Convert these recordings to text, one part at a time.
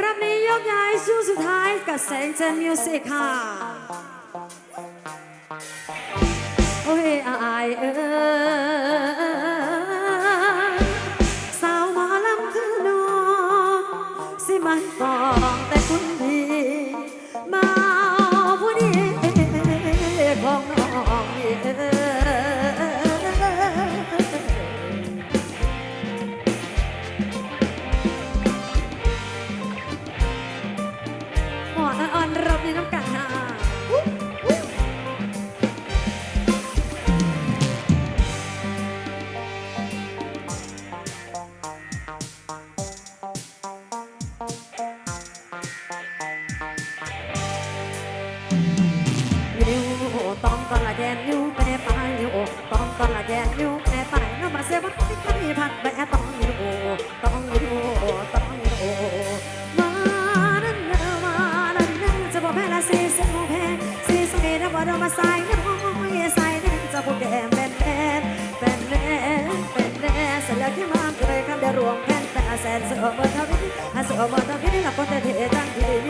รับนี้ยกย้ายช่วงสุดท้ายกับแสงจันมิวสิกค่ะ โอ้ยอายเอ้ สียวันที่ใครพัดแปรต้องอยู่ต้องอยู่ต้องอยู่มานั่นเนอะมานั่นเนอะจะบอกแพ้ละสีเสียงแพ้สีสเกตบอกเรามาใส่น้อยใส่เน้นจะบอกแกมเป็นแน่เป็นแน่เป็นแน่เสร็จแล้วที่มาเคยคำเดียวรวมแค่นแต่แสนเสือเบอร์เท่านี้เสือเบอร์เท่านี้ละคนแต่เทตั้งที่มี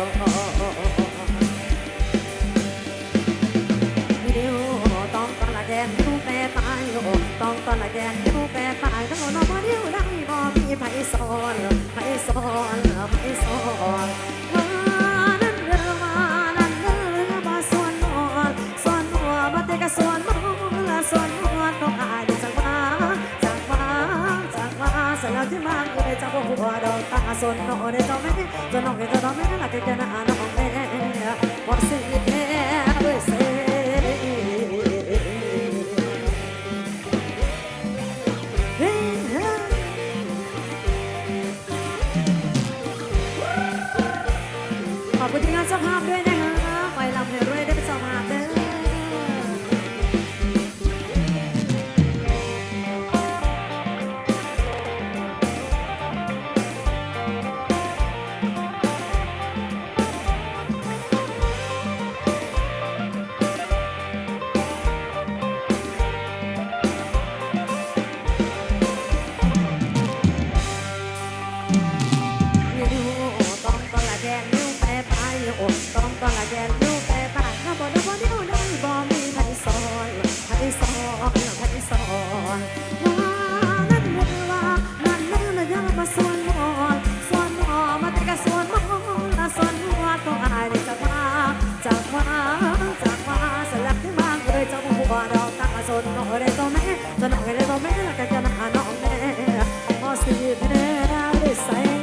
ยไปสองวิวต้องตอนละแกนยูแปรตายโอต้องตอนละแกนยูแปรตายต้องนอนมาเดียวได้บ่มีไผสอนไผสอนไผาที่มาก็ได้จากหัวดอกตาสนน้อนได้ต่อแม่จะน้องให้จะน้องแม่ละก็จะน่าน้องแม่ว่าสิแท้เว้ยเสขอบคุณทีมงานเจ้าภาพด้วยนะคะไปลำเพลรวยได้ อกต้องก็ละแยนดูแต่ต่างถ้าบ่ดูบ่เดียวได้บ่มีไผสอนไผสอนไผสอนว่านั้นหมดว่านั้นแล้วนะยังมาสวนมอนสวนมอมาแต่กะสวนมอนละสวนหัวต้องอายจะมาจากว่าจากว่าสลับที่มาเลยจะหัวเราตั้งสนน้องได้ตแม่จะน้องได้ตแม่ละกันจะหาน้องแม่พอสิแพ้ได้ใส่